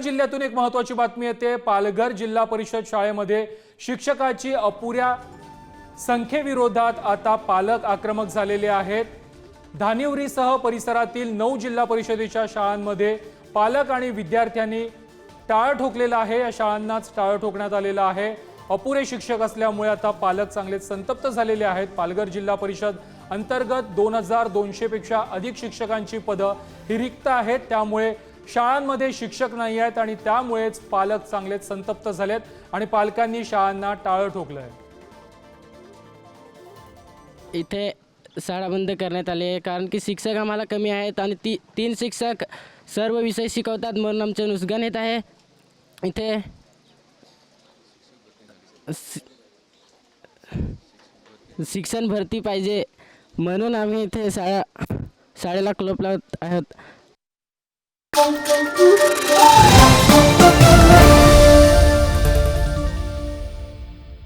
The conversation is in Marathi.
जिल्ह्यातून एक महत्वाची बातमी येते. पालघर जिल्हा परिषद शाळेमध्ये शिक्षकाची अपुऱ्या संख्येविरोधात आता पालक आक्रमक झालेले आहेत. धानिवरीसह परिसरातील नऊ जिल्हा परिषदेच्या शाळांमध्ये पालक आणि विद्यार्थ्यांनी टाळं ठोकलेलं आहे. या शाळांनाच टाळं ठोकण्यात आलेलं आहे. अपुरे शिक्षक असल्यामुळे आता पालक चांगले संतप्त झालेले आहेत. पालघर जिल्हा परिषद अंतर्गत दोन हजार दोनशेपेक्षा अधिक शिक्षकांची पदं ही रिक्त आहेत. त्यामुळे शाळांमध्ये शिक्षक नाही आहेत आणि त्यामुळेच पालक चांगलेच संतप्त झालेत आणि पालकांनी शाळांना टाळं ठोकलं आहे इथे शाळा बंद करण्यात आली आहे कारण की शिक्षक आम्हाला कमी आहेत आणि ती तीन शिक्षक सर्व विषय शिकवतात म्हणून आमचे नुसगण येत आहे. इथे शिक्षण भरती पाहिजे म्हणून आम्ही इथे शाळा शाळेला क्लोप लावत आहोत. Boom, boom.